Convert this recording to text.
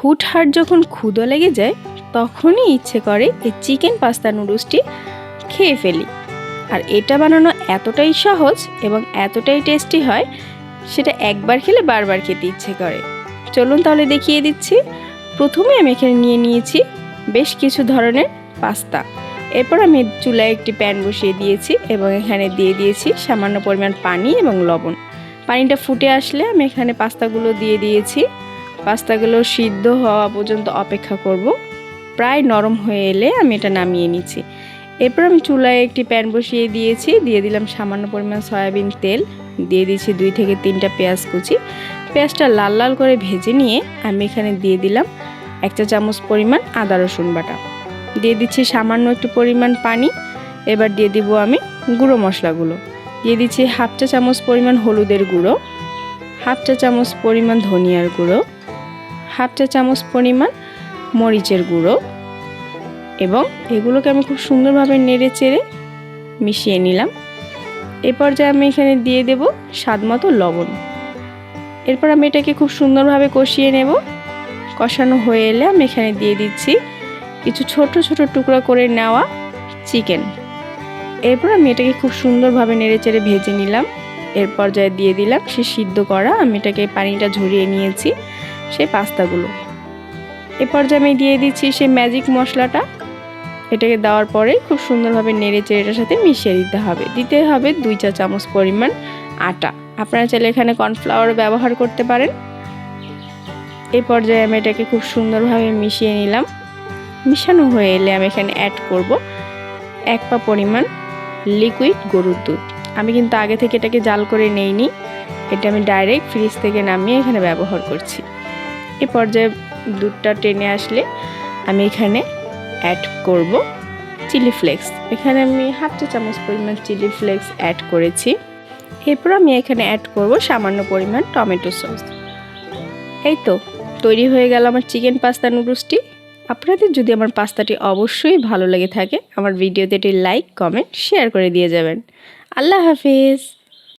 হুটহাট যখন ক্ষুদো লেগে যায়, তখনই ইচ্ছে করে এই চিকেন পাস্তা নুডলসটি খেয়ে ফেলি। আর এটা বানানো এতটাই সহজ এবং এতটাই টেস্টি হয়, সেটা একবার খেলে বারবার খেতে ইচ্ছে করে। চলুন তাহলে দেখিয়ে দিচ্ছি। প্রথমে আমি এখানে নিয়ে নিয়েছি বেশ কিছু ধরনের পাস্তা। এরপর আমি চুলায় একটি প্যান বসিয়ে দিয়েছি এবং এখানে দিয়ে দিয়েছি সামান্য পরিমাণ পানি এবং লবণ। পানিটা ফুটে আসলে আমি এখানে পাস্তাগুলো দিয়ে দিয়েছি। পাস্তাগুলো সিদ্ধ হওয়া পর্যন্ত অপেক্ষা করব। প্রায় নরম হয়ে এলে আমি এটা নামিয়ে নিচ্ছি। এরপর আমি চুলায় একটি প্যান বসিয়ে দিয়েছি। দিয়ে দিলাম সামান্য পরিমাণ সয়াবিন তেল। দিয়ে দিয়েছি দুই থেকে তিনটা পেঁয়াজ কুচি। পেঁয়াজটা লাল লাল করে ভেজে নিয়ে আমি এখানে দিয়ে দিলাম এক চা চামচ পরিমাণ আদা রসুন বাটা। দিয়ে দিচ্ছি সামান্য একটু পরিমাণ পানি। এবার দিয়ে দিব আমি গুঁড়ো মশলাগুলো। দিয়ে দিচ্ছি হাফ চা চামচ পরিমাণ হলুদের গুঁড়ো। হাফ চা চামচ পরিমাণ ধনিয়ার গুঁড়ো। হাফ চা চামচ পরিমাণ মরিচের গুঁড়ো এবং এগুলোকে আমি খুব সুন্দরভাবে নেড়ে চেড়ে মিশিয়ে নিলাম। এ পর্যায়ে আমি এখানে দিয়ে দেব স্বাদ মতো লবণ। এরপর আমি এটাকে খুব সুন্দরভাবে কষিয়ে নেব। কষানো হয়ে এলে আমি এখানে দিয়ে দিচ্ছি কিছু ছোট ছোট টুকরা করে নেওয়া চিকেন। এরপর আমি এটাকে খুব সুন্দরভাবে নেড়ে চেড়ে ভেজে নিলাম। এর পর্যায়ে দিয়ে দিলাম সে সিদ্ধ করা। আমি এটাকে পানিটা ঝরিয়ে নিয়েছি। সেই পাস্তাগুলো। এ পর্যায়ে আমি দিয়ে দিচ্ছি সেই ম্যাজিক মশলাটা। এটাকে দেওয়ার পরে খুব সুন্দরভাবে নেড়ে চেড়ে এটার সাথে মিশিয়ে দিতে হবে। দিতে হবে দুই চা চামচ পরিমাণ আটা। আপনারা চাইলে এখানে কর্নফ্লাওয়ার ব্যবহার করতে পারেন। এই পর্যায়ে আমি এটাকে খুব সুন্দরভাবে মিশিয়ে নিলাম। মিশানো হয়ে এলে আমি এখানে অ্যাড করব এক পা পরিমাণ লিকুইড গরুর দুধ। আমি কিন্তু আগে থেকে এটাকে জাল করে নেইনি। এটা আমি ডাইরেক্ট ফ্রিজ থেকে নামিয়ে এখানে ব্যবহার করছি। এ পর্যায়ে দুধটা টেনে আসলে আমি এখানে অ্যাড করব চিলি ফ্লেক্স এখানে আমি হাফ চা চামচ পরিমাণ চিলি ফ্লেক্স অ্যাড করেছি। এরপর আমি এখানে অ্যাড করব সামান্য পরিমাণ টমেটো সস। এই তো, তৈরি হয়ে গেল আমার চিকেন পাস্তা নুডলসটি। আপনাদের যদি আমার পাস্তাটি অবশ্যই ভালো লেগে থাকে, আমার ভিডিওতে একটি লাইক কমেন্ট শেয়ার করে দিয়ে যাবেন। আল্লাহ হাফিজ!